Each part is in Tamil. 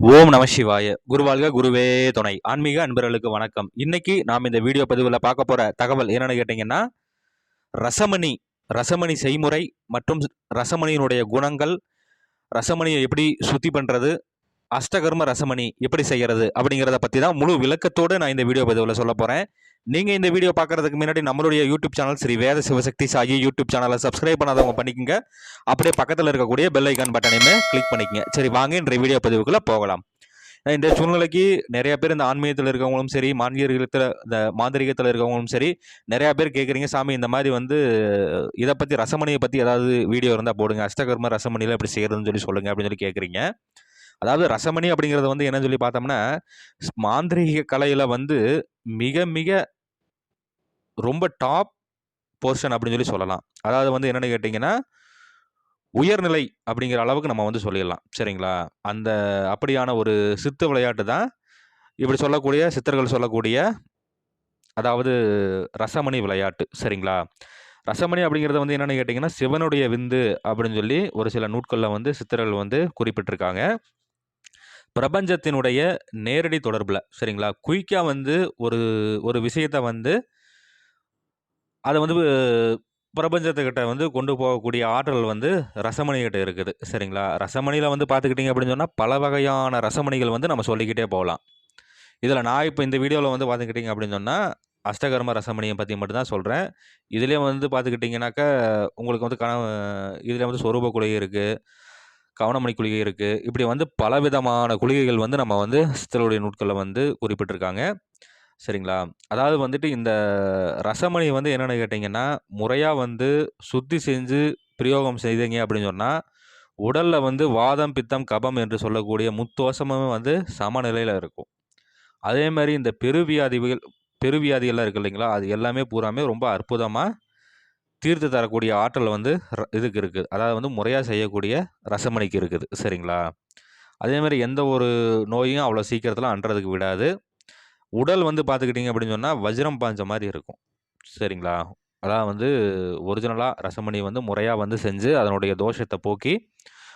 ஓம் நம சிவாய. குருவாழ்க குருவே துணை. ஆன்மீக அன்பர்களுக்கு வணக்கம். இன்னைக்கு நாம் இந்த வீடியோ பதிவில் பார்க்க போற தகவல் என்னென்னு கேட்டிங்கன்னா ரசமணி ரசமணி செய்முறை மற்றும் ரசமணியினுடைய குணங்கள் ரசமணியை எப்படி சுத்தி பண்ணுறது அஷ்டகர்ம ரசமணி எப்படி செய்கிறது அப்படிங்கிறத பற்றி தான் முழு விளக்கத்தோடு நான் இந்த வீடியோ பதிவில் சொல்ல போகிறேன் நீங்கள் இந்த வீடியோ பார்க்கறதுக்கு முன்னாடி நம்மளுடைய YouTube channel Sri Veda Sivasakthi Sai YouTube சேனலை சப்ஸ்கிரைப் பண்ணாதவங்க பண்ணிக்கங்க. அப்படியே பக்கத்தில் இருக்கக்கூடிய பெல் ஐக்கான் பட்டனையுமே கிளிக் பண்ணிக்கங்க. சரி வாங்க இன்றைய வீடியோ பதிவுக்குள்ளே போகலாம். இந்த சூழ்நிலைக்கு நிறைய பேர் இந்த ஆன்மீகத்தில் இருக்கவங்களும் சரி மாந்திரிகத்தில் இந்த மாந்திரிகத்தில் இருக்கவங்களும் சரி நிறையா பேர் கேட்குறீங்க சாமி இந்த மாதிரி வந்து இதை பற்றி ரசமணியை பற்றி ஏதாவது வீடியோ இருந்தால் போடுங்க. அஷ்டகர்ம ரசமணியில் எப்படி செய்கிறதுன்னு சொல்லி சொல்லுங்கள் அப்படின்னு சொல்லி கேட்குறீங்க அதாவது ரசமணி அப்படிங்கிறது வந்து என்னன்னு சொல்லி பார்த்தோம்னா ஸ்- மாந்திரீக கலையில் வந்து மிக மிக ரொம்ப டாப் போர்ஷன் அப்படின்னு சொல்லி சொல்லலாம். அதாவது வந்து என்னென்னு கேட்டிங்கன்னா உயர்நிலை அப்படிங்கிற அளவுக்கு நம்ம வந்து சொல்லிடலாம். சரிங்களா? அந்த அப்படியான ஒரு சித்து விளையாட்டு தான் இப்படி சொல்லக்கூடிய சித்தர்கள் சொல்லக்கூடிய அதாவது ரசமணி விளையாட்டு. சரிங்களா? ரசமணி அப்படிங்கிறது வந்து என்னென்னு கேட்டிங்கன்னா சிவனுடைய விந்து அப்படின்னு சொல்லி ஒரு சில நூட்களில் வந்து சித்தர்கள் வந்து குறிப்பிட்டிருக்காங்க. பிரபஞ்சத்தினுடைய நேரடி தொடர்பில் சரிங்களா? குயிக்காக வந்து ஒரு ஒரு விஷயத்தை வந்து அதை வந்து பிரபஞ்சத்துக்கிட்ட வந்து கொண்டு போகக்கூடிய ஆற்றல் வந்து ரசமணிகிட்ட இருக்குது சரிங்களா? ரசமணியில் வந்து பார்த்துக்கிட்டிங்க அப்படின்னு சொன்னால் பல வகையான ரசமணிகள் வந்து நம்ம சொல்லிக்கிட்டே போகலாம். இதில் நான் இப்போ இந்த வீடியோவில் வந்து பார்த்துக்கிட்டிங்க அப்படின்னு சொன்னால் அஷ்டகர்ம ரசமணியை பற்றி மட்டும்தான் சொல்கிறேன் இதுலேயே வந்து பார்த்துக்கிட்டிங்கனாக்கா உங்களுக்கு வந்து கன இதில் வந்து சொரூப குளிகை இருக்குது கவனமணி குளிகை இருக்குது இப்படி வந்து பலவிதமான குளிகைகள் வந்து நம்ம வந்து சித்தருடைய நூட்களில் வந்து குறிப்பிட்டிருக்காங்க. சரிங்களா? அதாவது வந்துட்டு இந்த ரசமணி வந்து என்னென்னு கேட்டிங்கன்னா முறையாக வந்து சுத்தி செஞ்சு பிரயோகம் செய்தீங்க அப்படின்னு சொன்னால் உடலில் வந்து வாதம் பித்தம் கபம் என்று சொல்லக்கூடிய முத்தோஷமும் வந்து சமநிலையில் இருக்கும். அதே மாதிரி இந்த பெருவியாதிகள் பெருவியாதிகள்லாம் இருக்கு இல்லைங்களா? அது எல்லாமே பூராமே ரொம்ப அற்புதமாக தீர்த்து தரக்கூடிய ஆற்றல் வந்து ர- இதுக்கு இருக்குது அதாவது வந்து முறையாக செய்யக்கூடிய ரசமணிக்கு இருக்குது. சரிங்களா? அதே மாதிரி எந்த ஒரு நோயும் அவ்வளோ சீக்கிரத்தில் அன்றதுக்கு விடாது. உடல் வந்து பார்த்துக்கிட்டிங்க அப்படின்னு சொன்னால் வஜ்ரம் பாஞ்ச மாதிரி இருக்கும். சரிங்களா? அதான் வந்து ஒரிஜினலாக ரசமணி வந்து முறையாக வந்து செஞ்சு அதனுடைய தோஷத்தை போக்கி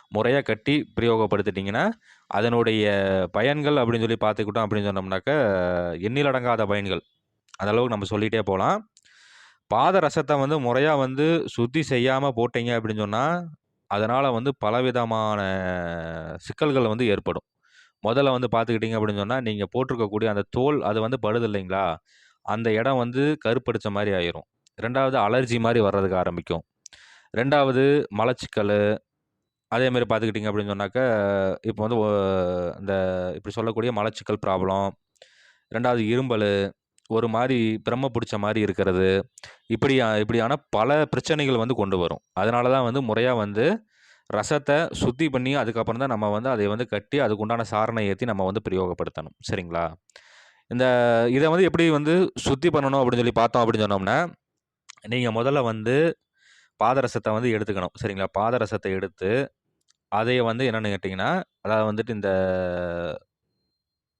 முறையாக கட்டி பிரயோகப்படுத்திட்டிங்கன்னா அதனுடைய பயன்கள் அப்படின்னு சொல்லி பார்த்துக்கிட்டோம் அப்படின்னு சொன்னோம்னாக்க எண்ணிலடங்காத பயன்கள். அந்த நம்ம சொல்லிகிட்டே போகலாம். பாத ரசத்தை வந்து முறையாக வந்து சுத்தி செய்யாமல் போட்டீங்க அப்படின்னு சொன்னால் அதனால் வந்து பலவிதமான சிக்கல்கள் வந்து ஏற்படும். முதல்ல வந்து பார்த்துக்கிட்டிங்க அப்படின்னு சொன்னால் நீங்கள் போட்டிருக்கக்கூடிய அந்த தோல் அது வந்து படுது இல்லைங்களா? அந்த இடம் வந்து கருப்படித்த மாதிரி ஆயிரும். ரெண்டாவது அலர்ஜி மாதிரி வர்றதுக்கு ஆரம்பிக்கும். ரெண்டாவது மலச்சிக்கல். அதே மாதிரி பார்த்துக்கிட்டிங்க அப்படின்னு சொன்னாக்கா இப்போ வந்து இந்த இப்படி சொல்லக்கூடிய மலச்சிக்கல் ப்ராப்ளம் ரெண்டாவது இரும்பல். ஒரு மாதிரி பிரம்ம பிடிச்ச மாதிரி இருக்கிறது. இப்படி இப்படியான பல பிரச்சனைகள் வந்து கொண்டு வரும். அதனால தான் வந்து முறையாக வந்து ரசத்தை சுத்தி பண்ணி அதுக்கப்புறம் தான் நம்ம வந்து அதை வந்து கட்டி அதுக்குண்டான சாரணை ஏற்றி நம்ம வந்து பிரயோகப்படுத்தணும். சரிங்களா? இந்த இதை வந்து எப்படி வந்து சுத்தி பண்ணணும் அப்படின்னு சொல்லி பார்த்தோம் அப்படின்னு சொன்னோம்னா நீங்கள் முதல்ல வந்து பாதரசத்தை வந்து எடுத்துக்கணும். சரிங்களா? பாதரசத்தை எடுத்து அதை வந்து என்னென்னு கேட்டிங்கன்னா அதாவது வந்துட்டு இந்த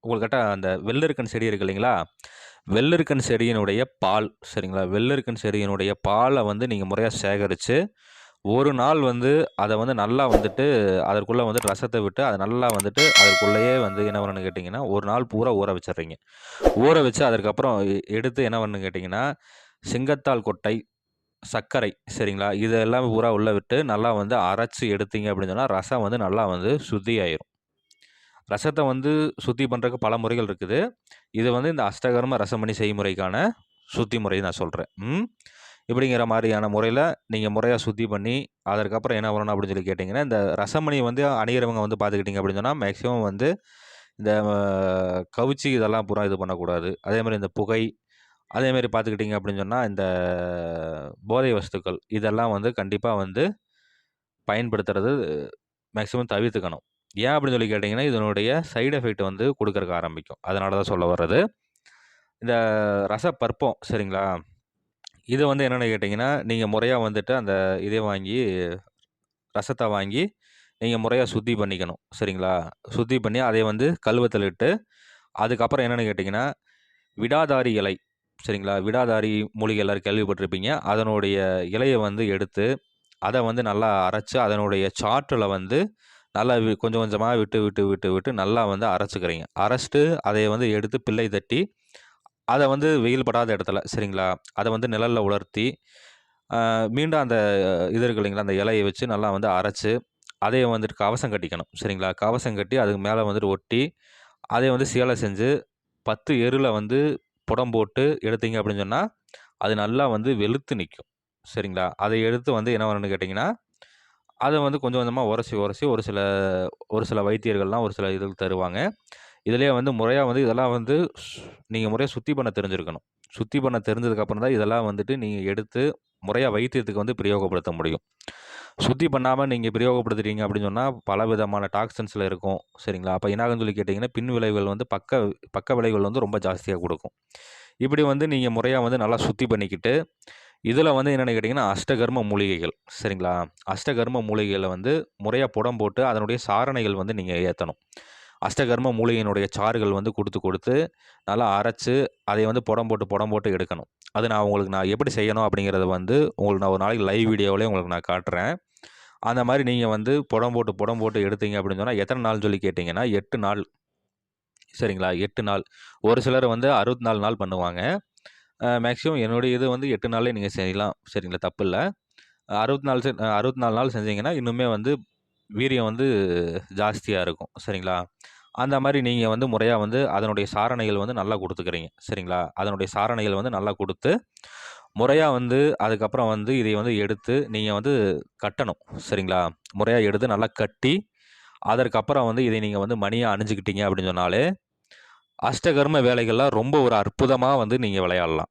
உங்கள்கிட்ட அந்த வெள்ளருக்கன் செடி இருக்கு இல்லைங்களா? வெள்ளருக்கன் செடியினுடைய பால் சரிங்களா? வெள்ளருக்கன் செடியினுடைய பாலை வந்து நீங்கள் முறையாக சேகரித்து ஒரு நாள் வந்து அதை வந்து நல்லா வந்துட்டு அதற்குள்ளே வந்து ரசத்தை விட்டு அதை நல்லா வந்துட்டு அதற்குள்ளேயே வந்து என்ன பண்ணணும்னு கேட்டிங்கன்னா ஒரு நாள் பூரா ஊற வச்சிடுறீங்க. ஊற வச்சு அதற்கப்புறம் எடுத்து என்ன பண்ணணும்னு கேட்டிங்கன்னா சிங்கத்தால் கொட்டை சர்க்கரை சரிங்களா? இதெல்லாம் பூரா உள்ளே விட்டு நல்லா வந்து அரைச்சி எடுத்தீங்க அப்படின்னு சொன்னால் ரசம் வந்து நல்லா வந்து சுத்தி ஆயிரும் ரசத்தை வந்து சுத்தி பண்ணுறதுக்கு பல முறைகள் இருக்குது. இது வந்து இந்த அஷ்டகர்ம ரசமணி செய்முறைக்கான சுத்தி முறை நான் சொல்கிறேன் இப்படிங்கிற மாதிரியான முறையில் நீங்கள் முறையாக சுத்தி பண்ணி அதற்கப்புறம் என்ன வரணும் அப்படின்னு சொல்லி கேட்டிங்கன்னா இந்த ரசமணி வந்து அணிகிறவங்க வந்து பார்த்துக்கிட்டிங்க அப்படின்னு சொன்னால் மேக்ஸிமம் வந்து இந்த கவுச்சி இதெல்லாம் பூரா இது பண்ணக்கூடாது. அதே மாதிரி இந்த புகை அதேமாரி பார்த்துக்கிட்டிங்க அப்படின்னு சொன்னால் இந்த போதை வஸ்துக்கள் இதெல்லாம் வந்து கண்டிப்பாக வந்து பயன்படுத்துறது மேக்ஸிமம் தவிர்த்துக்கணும். ஏன் அப்படின்னு சொல்லி கேட்டிங்கன்னா இதனுடைய சைடு எஃபெக்ட் வந்து கொடுக்கறக்கு ஆரம்பிக்கும். அதனால தான் சொல்ல வர்றது. இந்த ரச பற்பம் சரிங்களா? இது வந்து என்னென்னு கேட்டிங்கன்னா நீங்கள் முறையாக வந்துட்டு அந்த இதை வாங்கி ரசத்தை வாங்கி நீங்கள் முறையாக சுத்தி பண்ணிக்கணும் சரிங்களா? சுத்தி பண்ணி அதை வந்து கழுவத்தில் இட்டு அதுக்கப்புறம் என்னென்னு கேட்டிங்கன்னா விடாதாரி இலை சரிங்களா? விடாதாரி மூலிகை எல்லோரும் கேள்விப்பட்டிருப்பீங்க. அதனுடைய இலையை வந்து எடுத்து அதை வந்து நல்லா அரைச்சு அதனுடைய சாற்றில் வந்து நல்லா வி கொஞ்சம் கொஞ்சமாக விட்டு, விட்டு, விட்டு, விட்டு நல்லா வந்து அரைச்சிக்கிறீங்க அரைச்சிட்டு அதை வந்து எடுத்து பிள்ளை தட்டி, அதை வந்து வெயில் படாத இடத்துல சரிங்களா? அதை வந்து நிழலில் உலர்த்தி, மீண்டும் அந்த இது இருக்கு இல்லைங்களா? அந்த இலையை வச்சு நல்லா வந்து அரைச்சு, அதையே வந்துட்டு கவசம் கட்டிக்கணும். சரிங்களா? கவசம் கட்டி அதுக்கு மேலே வந்துட்டு ஒட்டி, அதை வந்து சேலை செஞ்சு 10 எருல வந்து புடம் போட்டு எடுத்தீங்க அப்படின்னு சொன்னால் அது நல்லா வந்து வெளுத்து நிற்கும் சரிங்களா? அதை எடுத்து வந்து என்ன பண்ணணும்னு கேட்டிங்கன்னா அதை வந்து கொஞ்சம் கொஞ்சமாக உரசி, உரசி ஒரு சில ஒரு சில வைத்தியர்கள்லாம் ஒரு சில இதுக்கு தருவாங்க. இதிலே வந்து முறையாக வந்து இதெல்லாம் வந்து நீங்கள் முறையாக சுத்தி பண்ண தெரிஞ்சிருக்கணும். சுத்தி பண்ண தெரிஞ்சதுக்கப்புறம் தான் இதெல்லாம் வந்துட்டு நீங்கள் எடுத்து முறையாக வைத்தியத்துக்கு வந்து பிரயோகப்படுத்த முடியும். சுத்தி பண்ணாமல் நீங்கள் பிரயோகப்படுத்துறீங்க அப்படின்னு சொன்னால் பல விதமான டாக்ஸன்ஸில் இருக்கும். சரிங்களா? அப்போ என்ன சொல்லி கேட்டிங்கன்னா பின் விளைவுகள் வந்து பக்க பக்க விளைவுகள் வந்து ரொம்ப ஜாஸ்தியாக கொடுக்கும் இப்படி வந்து நீங்கள் முறையாக வந்து நல்லா சுத்தி பண்ணிக்கிட்டு, இதில் வந்து என்னென்னு கேட்டிங்கன்னா அஷ்டகர்ம மூலிகைகள். சரிங்களா? அஷ்டகர்ம மூலிகைகளை வந்து முறையாக புடம் போட்டு, அதனுடைய சாரணைகள் வந்து நீங்கள் ஏற்றணும் அஷ்டகர்ம மூலிகையினுடைய சாறுகள் வந்து கொடுத்து கொடுத்து நல்லா அரைச்சி அதை வந்து புடம் போட்டு, புடம் போட்டு எடுக்கணும். அது நான் உங்களுக்கு நான் எப்படி செய்யணும் அப்படிங்கிறத வந்து உங்களுக்கு நான் ஒரு நாளைக்கு லைவ் வீடியோவிலே உங்களுக்கு நான் காட்டுறேன். அந்த மாதிரி நீங்கள் வந்து புடம் போட்டு, புடம் போட்டு எடுத்தீங்க அப்படின்னு சொன்னால் எத்தனை நாள் சொல்லி கேட்டிங்கன்னா எட்டு நாள். சரிங்களா? எட்டு நாள். ஒரு சிலர் வந்து 64 நாள் பண்ணுவாங்க. மேக்ஸிமம் என்னுடைய இது வந்து எட்டு நாளே நீங்கள் செய்யலாம். சரிங்களா? தப்பு இல்லை அறுபத்தி நாலு செ 64 நாள் செஞ்சீங்கன்னா, இன்னுமே வந்து வீரியம் வந்து ஜாஸ்தியாக இருக்கும். சரிங்களா? அந்த மாதிரி நீங்கள் வந்து முறையாக வந்து அதனுடைய சாரணைகள் வந்து நல்லா கொடுத்துக்கிறீங்க சரிங்களா? அதனுடைய சாரணைகள் வந்து நல்லா கொடுத்து முறையாக வந்து அதுக்கப்புறம் வந்து இதை வந்து எடுத்து நீங்கள் வந்து கட்டணும். சரிங்களா? முறையாக எடுத்து நல்லா கட்டி, அதற்கப்புறம் வந்து இதை நீங்கள் வந்து மணியாக அணிஞ்சிக்கிட்டீங்க அப்படின்னு சொன்னாலே, அஷ்டகர்ம வேலைகள்லாம் ரொம்ப ஒரு அற்புதமாக வந்து நீங்கள் விளையாடலாம்.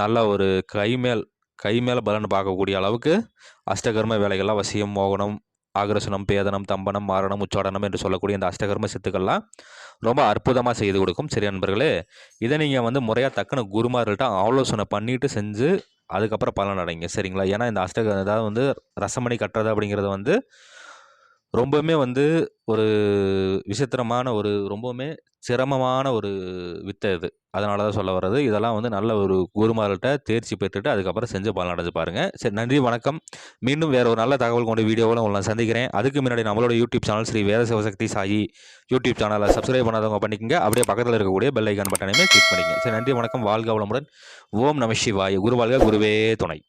நல்ல ஒரு கைமேல் கைமேல் பலன் பார்க்கக்கூடிய அளவுக்கு அஷ்டகர்ம வேலைகள்லாம் வசியம், மோகனம், ஆக்ரசனம், பேதனம், தம்பனம், மாரணம், உச்சாடனம் என்று சொல்லக்கூடிய இந்த அஷ்டகர்ம சித்துக்கள்லாம் ரொம்ப அற்புதமாக செய்து கொடுக்கும். சரி நண்பர்களே, இதை நீங்கள் வந்து முறையாக தக்கன குருமார்கள்ட்ட ஆலோசனை பண்ணிட்டு செஞ்சு, அதுக்கப்புறம் பலன் அடைங்க. சரிங்களா? ஏன்னா இந்த அஷ்டக அதாவது வந்து ரசமணி கட்டுறது அப்படிங்கிறது வந்து, ரொம்பவுமே வந்து ஒரு விசித்திரமான ஒரு ரொம்பவுமே சிரமமான ஒரு வித்தை இது. அதனால தான் சொல்ல வர்றது. இதெல்லாம் வந்து நல்ல ஒரு குருமார்கள்ட்ட தேர்ச்சி பெற்றுட்டு, அதுக்கப்புறம் செஞ்சு பலன் அடைஞ்சு பாருங்க. சரி நன்றி, வணக்கம். மீண்டும் வேறு ஒரு நல்ல தகவல் கொண்ட வீடியோவில் உங்களை சந்திக்கிறேன். அதுக்கு முன்னாடி நம்மளோட YouTube channel Sri Veda Sivasakthi Sai YouTube சேனலை சப்ஸ்கிரைப் பண்ணாதவங்க பண்ணிக்கங்க. அப்படியே பக்கத்தில் இருக்கக்கூடிய பெல் ஐக்கான் பட்டனையுமே கிளிக் பண்ணிக்கங்க. சரி நன்றி, வணக்கம். வாழ்க வளமுடன். ஓம் நம சிவாய. குருவாழ்க குருவே துணை.